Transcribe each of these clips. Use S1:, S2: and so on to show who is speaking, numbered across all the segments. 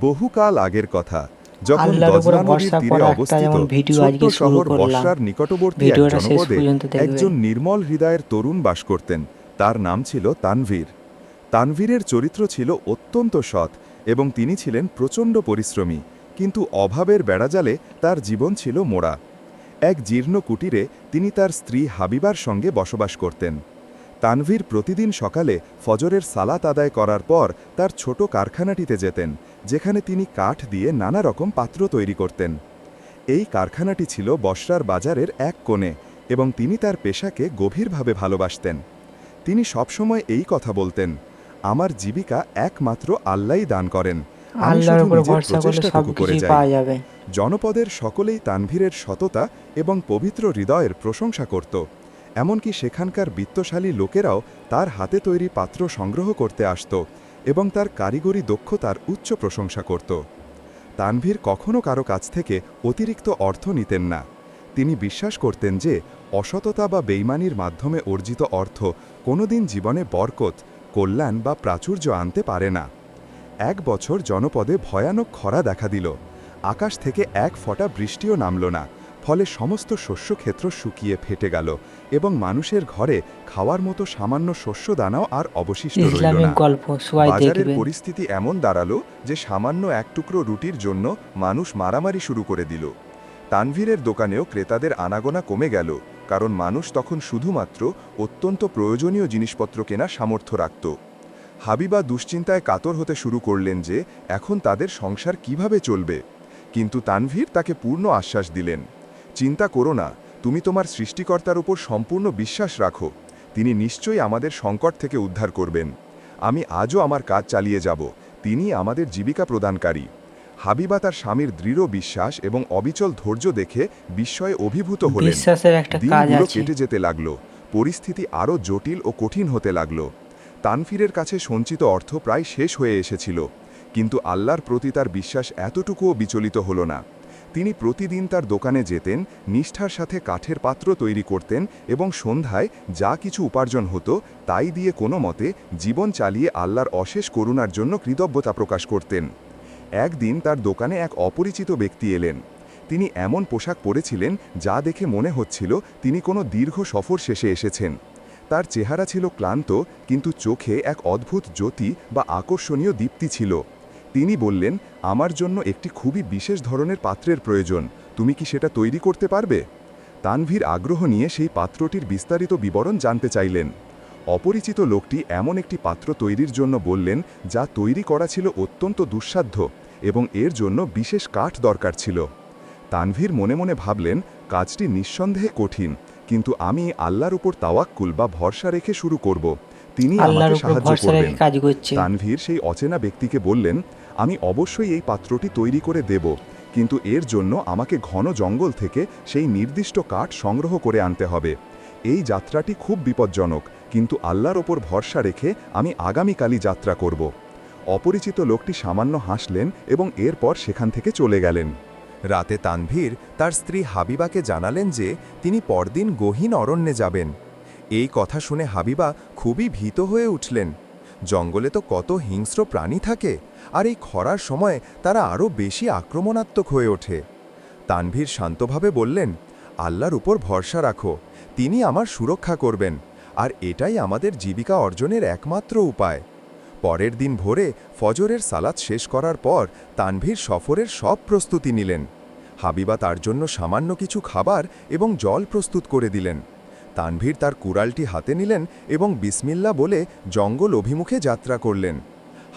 S1: বহুকাল আগের কথা যখন দজলা নদীর তীরে অবস্থিত ছোট্ট শহর বর্ষার নিকটবর্তী এক জনপদে একজন নির্মল হৃদয়ের তরুণ বাস করতেন। তার নাম ছিল তানভীর। তানভীরের চরিত্র ছিল অত্যন্ত সৎ এবং তিনি ছিলেন প্রচণ্ড পরিশ্রমী কিন্তু অভাবের বেড়াজালে তার জীবন ছিল মোড়া। এক জীর্ণ কুটিরে তিনি তার স্ত্রী হাবিবার সঙ্গে বসবাস করতেন। তানভীর প্রতিদিন সকালে ফজরের সালাত আদায় করার পর তার ছোট কারখানাটিতে যেতেন যেখানে তিনি কাঠ দিয়ে নানা রকম পাত্র তৈরি করতেন। এই কারখানাটি ছিল বসরার বাজারের এক কোণে এবং তিনি তার পেশাকে গভীরভাবে ভালোবাসতেন। তিনি সবসময় এই কথা বলতেন আমার জীবিকা একমাত্র আল্লাহই দান করেন। জনপদের সকলেই তানভীরের সততা এবং পবিত্র হৃদয়ের প্রশংসা করত। এমনকি সেখানকার বিত্তশালী লোকেরাও তার হাতে তৈরি পাত্র সংগ্রহ করতে আসত এবং তার কারিগরি দক্ষতার উচ্চ প্রশংসা করত। তানভীর কখনও কারও কাছ থেকে অতিরিক্ত অর্থ নিতেন না। তিনি বিশ্বাস করতেন যে, অসততা বা বেইমানির মাধ্যমে অর্জিত অর্থ কোনোদিন জীবনে বরকত, কল্যাণ বা প্রাচুর্য আনতে পারে না। এক বছর জনপদে ভয়ানক খরা দেখা দিল। আকাশ থেকে এক ফোঁটা বৃষ্টিও নামল না। ফলে সমস্ত শস্যক্ষেত্র শুকিয়ে ফেটে গেল এবং মানুষের ঘরে খাওয়ার মতো সামান্য শস্য দানাও আর অবশিষ্ট রইল না। বাজারের পরিস্থিতি এমন দাঁড়াল যে সামান্য এক টুকরো রুটির জন্য মানুষ মারামারি শুরু করে দিল। তানভীরের দোকানেও ক্রেতাদের আনাগোনা কমে গেল কারণ মানুষ তখন শুধুমাত্র অত্যন্ত প্রয়োজনীয় জিনিসপত্র কেনা সামর্থ্য রাখত। হাবিবা দুশ্চিন্তায় কাতর হতে শুরু করলেন যে এখন তাদের সংসার কীভাবে চলবে? কিন্তু তানভীর তাকে পূর্ণ আশ্বাস দিলেন। চিন্তা করো না তুমি তোমার সৃষ্টিকর্তার উপর সম্পূর্ণ বিশ্বাস রাখো। তিনি নিশ্চয়ই আমাদের সংকট থেকে উদ্ধার করবেন। আমি আজও আমার কাজ চালিয়ে যাব তিনি আমাদের জীবিকা প্রদানকারী। হাবিবা তার স্বামীর দৃঢ় বিশ্বাস এবং অবিচল ধৈর্য দেখে বিস্ময়ে অভিভূত হলেন। দিনগুলো কেটে যেতে লাগল পরিস্থিতি আরও জটিল ও কঠিন হতে লাগল। তানফিরের কাছে সঞ্চিত অর্থ প্রায় শেষ হয়ে এসেছিল কিন্তু আল্লাহর প্রতি তার বিশ্বাস এতটুকুও বিচলিত হলো না। তিনি প্রতিদিন তার দোকানে যেতেন, নিষ্ঠার সাথে কাঠের পাত্র তৈরি করতেন এবং সন্ধ্যায় যা কিছু উপার্জন হতো তাই দিয়ে কোনো মতে জীবন চালিয়ে আল্লাহর অশেষ করুণার জন্য কৃতজ্ঞতা প্রকাশ করতেন। একদিন তার দোকানে এক অপরিচিত ব্যক্তি এলেন। তিনি এমন পোশাক পরেছিলেন যা দেখে মনে হচ্ছিল তিনি কোনো দীর্ঘ সফর শেষে এসেছেন। তার চেহারা ছিল ক্লান্ত, কিন্তু চোখে এক অদ্ভুত জ্যোতি বা আকর্ষণীয় দীপ্তি ছিল। তিনি বললেন আমার জন্য একটি খুবই বিশেষ ধরনের পাত্রের প্রয়োজন। তুমি কি সেটা তৈরি করতে পারবে? তানভীর আগ্রহ নিয়ে সেই পাত্রটির বিস্তারিত বিবরণ জানতে চাইলেন। অপরিচিত লোকটি এমন একটি পাত্র তৈরির জন্য বললেন যা তৈরি করা ছিল অত্যন্ত দুঃসাধ্য এবং এর জন্য বিশেষ কাঠ দরকার ছিল। তানভীর মনে মনে ভাবলেন কাজটি নিঃসন্দেহে কঠিন কিন্তু আমি আল্লাহর উপর তাওয়াক্কুল বা ভরসা রেখে শুরু করব। তিনি আমাকে সাহায্য করবেন। তানভীর সেই অচেনা ব্যক্তিকে বললেন আমি অবশ্যই এই পাত্রটি তৈরি করে দেব, কিন্তু এর জন্য আমাকে ঘন জঙ্গল থেকে সেই নির্দিষ্ট কাঠ সংগ্রহ করে আনতে হবে। এই যাত্রাটি খুব বিপজ্জনক, কিন্তু আল্লাহর ওপর ভরসা রেখে আমি আগামীকালই যাত্রা করব। অপরিচিত লোকটি সামান্য হাসলেন এবং এরপর সেখান থেকে চলে গেলেন। রাতে তানভীর তার স্ত্রী হাবিবাকে জানালেন যে তিনি পরদিন গহীন অরণ্যে যাবেন। এই কথা শুনে হাবিবা খুবই ভীত হয়ে উঠলেন। জঙ্গলে তো কত হিংস্র প্রাণী থাকে। আর এই খরার সময় তারা আরও বেশি আক্রমণাত্মক হয়ে ওঠে। তানভীর শান্তভাবে বললেন, আল্লাহর উপর ভরসা রাখো, তিনি আমার সুরক্ষা করবেন, আর এটাই আমাদের জীবিকা অর্জনের একমাত্র উপায়। পরের দিন ভোরে ফজরের সালাত শেষ করার পর তানভীর সফরের সব প্রস্তুতি নিলেন। হাবিবা তার জন্য সামান্য কিছু খাবার এবং জল প্রস্তুত করে দিলেন। তানভীর তার কুড়ালটি হাতে নিলেন এবং বিসমিল্লা বলে জঙ্গল অভিমুখে যাত্রা করলেন।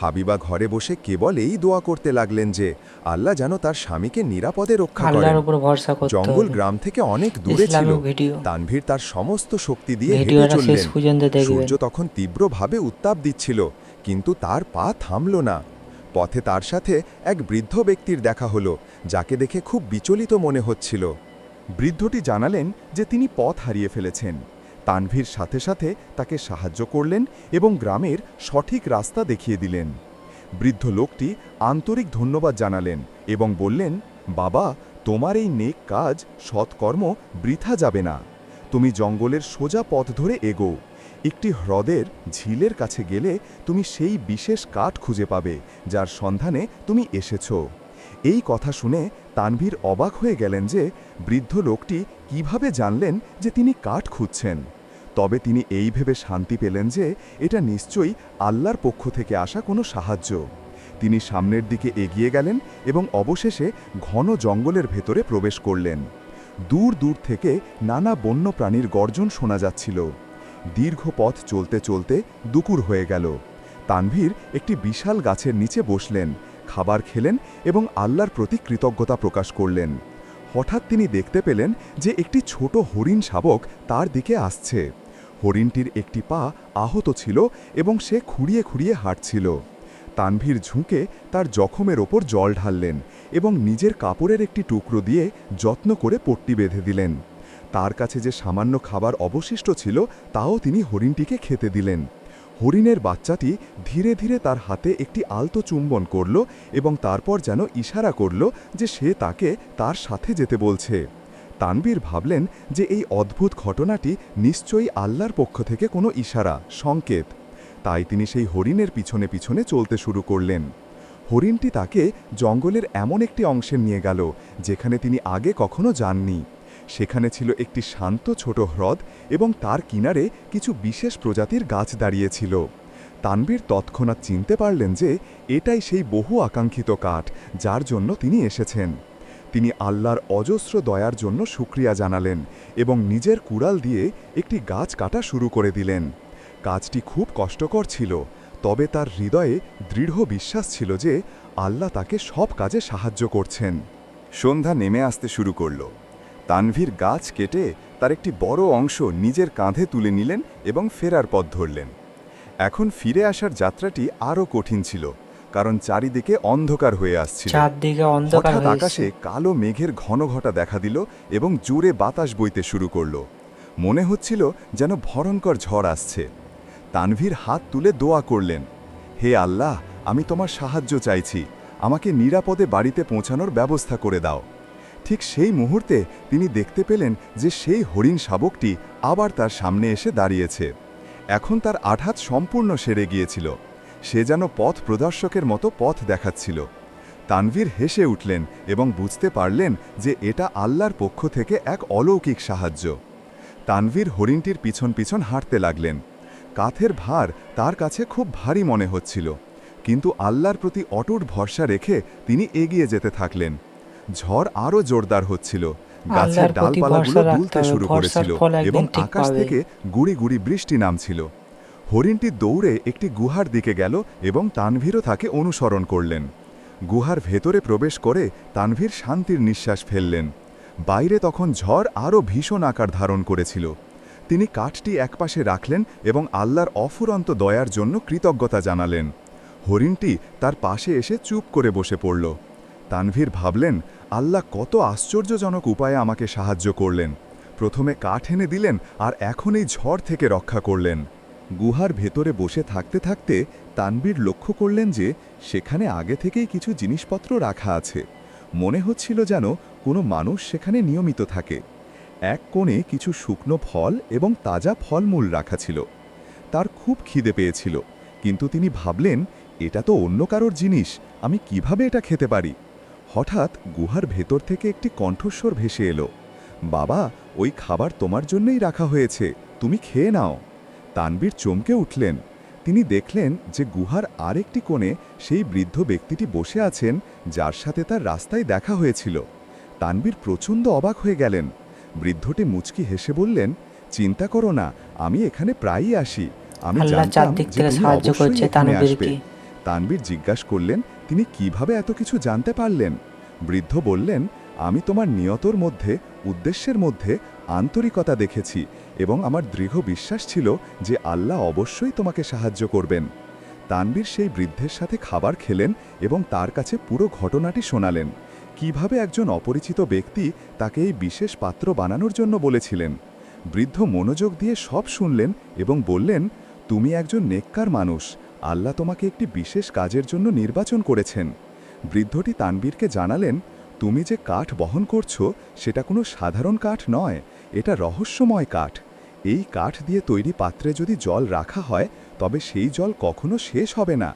S1: হাবিবা ঘরে বসে কেবল এই দোয়া করতে লাগলেন যে আল্লাহ যেন তার স্বামীকে নিরাপদে রক্ষা করেন। জঙ্গল গ্রাম থেকে অনেক দূরে ছিল। তানভীর তার সমস্ত শক্তি দিয়ে হেঁটে চললেন। সূর্য তখন তীব্রভাবে উত্তাপ দিচ্ছিল কিন্তু তার পা থামল না। পথে তার সাথে এক বৃদ্ধ ব্যক্তির দেখা হলো যাকে দেখে খুব বিচলিত মনে হচ্ছিল। বৃদ্ধটি জানালেন যে তিনি পথ হারিয়ে ফেলেছেন। তানভীর সাথে সাথে তাকে সাহায্য করলেন এবং গ্রামের সঠিক রাস্তা দেখিয়ে দিলেন। বৃদ্ধ লোকটি আন্তরিক ধন্যবাদ জানালেন এবং বললেন, বাবা, তোমার এই নেক কাজ, সৎকর্ম বৃথা যাবে না। তুমি জঙ্গলের সোজা পথ ধরে এগো। একটি হ্রদের ঝিলের কাছে গেলে তুমি সেই বিশেষ কাঠ খুঁজে পাবে, যার সন্ধানে তুমি এসেছ। এই কথা শুনে তানভীর অবাক হয়ে গেলেন যে বৃদ্ধ লোকটি কীভাবে জানলেন যে তিনি কাঠ খুঁজছেন। তবে তিনি এই ভেবে শান্তি পেলেন যে এটা নিশ্চয়ই আল্লাহর পক্ষ থেকে আসা কোনো সাহায্য। তিনি সামনের দিকে এগিয়ে গেলেন এবং অবশেষে ঘন জঙ্গলের ভেতরে প্রবেশ করলেন। দূর দূর থেকে নানা বন্য প্রাণীর গর্জন শোনা যাচ্ছিল। দীর্ঘ পথ চলতে চলতে দুপুর হয়ে গেল। তানভীর একটি বিশাল গাছের নিচে বসলেন খাবার খেলেন এবং আল্লাহর প্রতি কৃতজ্ঞতা প্রকাশ করলেন। হঠাৎ তিনি দেখতে পেলেন যে একটি ছোট হরিণ শাবক তার দিকে আসছে। হরিণটির একটি পা আহত ছিল এবং সে খুঁড়িয়ে খুঁড়িয়ে হাঁটছিল। তানভীর ঝুঁকে তার জখমের ওপর জল ঢাললেন এবং নিজের কাপড়ের একটি টুকরো দিয়ে যত্ন করে পট্টি বেঁধে দিলেন। তার কাছে যে সামান্য খাবার অবশিষ্ট ছিল, তাও তিনি হরিণটিকে খেতে দিলেন। হরিণের বাচ্চাটি ধীরে ধীরে তার হাতে একটি আলতো চুম্বন করল এবং তারপর যেন ইশারা করল যে সে তাকে তার সাথে যেতে বলছে। তানবীর ভাবলেন যে এই অদ্ভুত ঘটনাটি নিশ্চয়ই আল্লাহর পক্ষ থেকে কোনো ইশারা, সংকেত। তাই তিনি সেই হরিণের পিছনে পিছনে চলতে শুরু করলেন। হরিণটি তাকে জঙ্গলের এমন একটি অংশে নিয়ে গেল, যেখানে তিনি আগে কখনো যাননি। সেখানে ছিল একটি শান্ত ছোট হ্রদ এবং তার কিনারে কিছু বিশেষ প্রজাতির গাছ দাঁড়িয়েছিল। তানবীর তৎক্ষণাৎ চিনতে পারলেন যে এটাই সেই বহু আকাঙ্ক্ষিত কাঠ যার জন্য তিনি এসেছেন। তিনি আল্লাহর অজস্র দয়ার জন্য সুক্রিয়া জানালেন এবং নিজের কুড়াল দিয়ে একটি গাছ কাটা শুরু করে দিলেন। কাজটি খুব কষ্টকর ছিল, তবে তার হৃদয়ে দৃঢ় বিশ্বাস ছিল যে আল্লাহ তাকে সব কাজে সাহায্য করছেন। সন্ধ্যা নেমে আসতে শুরু করল। তানভীর গাছ কেটে তার একটি বড় অংশ নিজের কাঁধে তুলে নিলেন এবং ফেরার পথ ধরলেন। এখন ফিরে আসার যাত্রাটি আরও কঠিন ছিল কারণ চারিদিকে অন্ধকার হয়ে আসছিল।
S2: অন্ধকার
S1: হঠাৎ আকাশে কালো মেঘের ঘন ঘটা দেখা দিল এবং জোরে বাতাস বইতে শুরু করল। মনে হচ্ছিল যেন ভয়ঙ্কর ঝড় আসছে। তানভীর হাত তুলে দোয়া করলেন হে আল্লাহ আমি তোমার সাহায্য চাইছি। আমাকে নিরাপদে বাড়িতে পৌঁছানোর ব্যবস্থা করে দাও। ঠিক সেই মুহূর্তে তিনি দেখতে পেলেন যে সেই হরিণ শাবকটি আবার তার সামনে এসে দাঁড়িয়েছে। এখন তার আঘাত সম্পূর্ণ সেরে গিয়েছিল। সে যেন পথ প্রদর্শকের মতো পথ দেখাচ্ছিল। তানভীর হেসে উঠলেন এবং বুঝতে পারলেন যে এটা আল্লাহর পক্ষ থেকে এক অলৌকিক সাহায্য। তানভীর হরিণটির পিছন পিছন হাঁটতে লাগলেন। কাথের ভার তার কাছে খুব ভারী মনে হচ্ছিল। কিন্তু আল্লাহর প্রতি অটুট ভরসা রেখে তিনি এগিয়ে যেতে থাকলেন। ঝড় আরও জোরদার হচ্ছিল। গাছের ডালপালাগুলো দুলতে শুরু করেছিল এবং আকাশ থেকে গুড়ি গুড়ি বৃষ্টি নামছিল। হরিণটি দৌড়ে একটি গুহার দিকে গেল এবং তানভীরও তাকে অনুসরণ করলেন। গুহার ভেতরে প্রবেশ করে তানভীর শান্তির নিঃশ্বাস ফেললেন। বাইরে তখন ঝড় আরও ভীষণ আকার ধারণ করেছিল। তিনি কাঠটি একপাশে রাখলেন এবং আল্লাহর অফুরন্ত দয়ার জন্য কৃতজ্ঞতা জানালেন। হরিণটি তার পাশে এসে চুপ করে বসে পড়ল। তানভীর ভাবলেন, আল্লাহ কত আশ্চর্যজনক উপায়ে আমাকে সাহায্য করলেন। প্রথমে কাঠ এনে দিলেন আর এখন এই ঝড় থেকে রক্ষা করলেন। গুহার ভেতরে বসে থাকতে থাকতে তানবীর লক্ষ্য করলেন যে সেখানে আগে থেকেই কিছু জিনিসপত্র রাখা আছে। মনে হচ্ছিল যেন কোনো মানুষ সেখানে নিয়মিত থাকে। এক কোণে কিছু শুকনো ফল এবং তাজা ফলমূল রাখা ছিল। তার খুব খিদে পেয়েছিল, কিন্তু তিনি ভাবলেন, এটা তো অন্য কারোর জিনিস, আমি কীভাবে এটা খেতে পারি? হঠাৎ গুহার ভেতর থেকে একটি কণ্ঠস্বর ভেসে এলো। বাবা ওই খাবার তোমার জন্যই রাখা হয়েছে তুমি খেয়ে নাও। তানবীর চমকে উঠলেন। তিনি দেখলেন যে গুহার আরেকটি কোণে সেই বৃদ্ধ ব্যক্তিটি বসে আছেন যার সাথে তার রাস্তায় দেখা হয়েছিল। তানবীর প্রচণ্ড অবাক হয়ে গেলেন। বৃদ্ধটি মুচকি হেসে বললেন চিন্তা করো না আমি এখানে প্রায়ই আসি। আমি জানতাম যে তুমি অবশ্যই।
S2: তানবীরকে।
S1: তানবীর জিজ্ঞাসা করলেন তিনি কীভাবে এত কিছু জানতে পারলেন? বৃদ্ধ বললেন, আমি তোমার নিয়তর মধ্যে, উদ্দেশ্যের মধ্যে আন্তরিকতা দেখেছি এবং আমার দৃঢ় বিশ্বাস ছিল যে আল্লাহ অবশ্যই তোমাকে সাহায্য করবেন। তানবীর সেই বৃদ্ধের সাথে খাবার খেলেন এবং তার কাছে পুরো ঘটনাটি শোনালেন। কীভাবে একজন অপরিচিত ব্যক্তি তাকে এই বিশেষ পাত্র বানানোর জন্য বলেছিলেন? বৃদ্ধ মনোযোগ দিয়ে সব শুনলেন এবং বললেন, তুমি একজন নেককার মানুষ আল্লাহ তোমাকে একটি বিশেষ কাজের জন্য নির্বাচন করেছেন। বৃদ্ধটি তানবীরকে জানালেন, তুমি যে কাঠ বহন করছ, সেটা কোনো সাধারণ কাঠ নয়, এটা রহস্যময় কাঠ। এই কাঠ দিয়ে তৈরি পাত্রে যদি জল রাখা হয়, তবে সেই জল কখনো শেষ হবে না।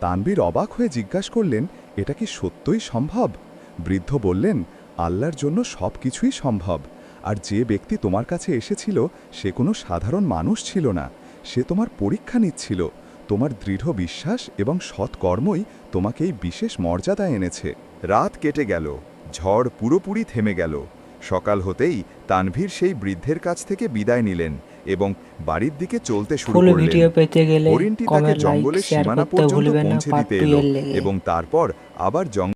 S1: তানবীর অবাক হয়ে জিজ্ঞাসা করলেন, এটা কি সত্যই সম্ভব? বৃদ্ধ বললেন, আল্লাহর জন্য সব কিছুই সম্ভব। আর যে ব্যক্তি তোমার কাছে এসেছিল, সে কোনো সাধারণ মানুষ ছিল না। সে তোমার পরীক্ষা নিচ্ছিল। তোমার দৃঢ় বিশ্বাস এবং সৎকর্মই তোমাকে এই বিশেষ মর্যাদা এনেছে। রাত কেটে গেল ঝড় পুরোপুরি থেমে গেল। সকাল হতেই তানভীর সেই বৃদ্ধের কাছ থেকে বিদায় নিলেন এবং বাড়ির দিকে চলতে শুরু করলেন। হরিণটি তাকে জঙ্গলের সীমানা পর্যন্ত পৌঁছে দিতে এলো এবং তারপর আবার জঙ্গল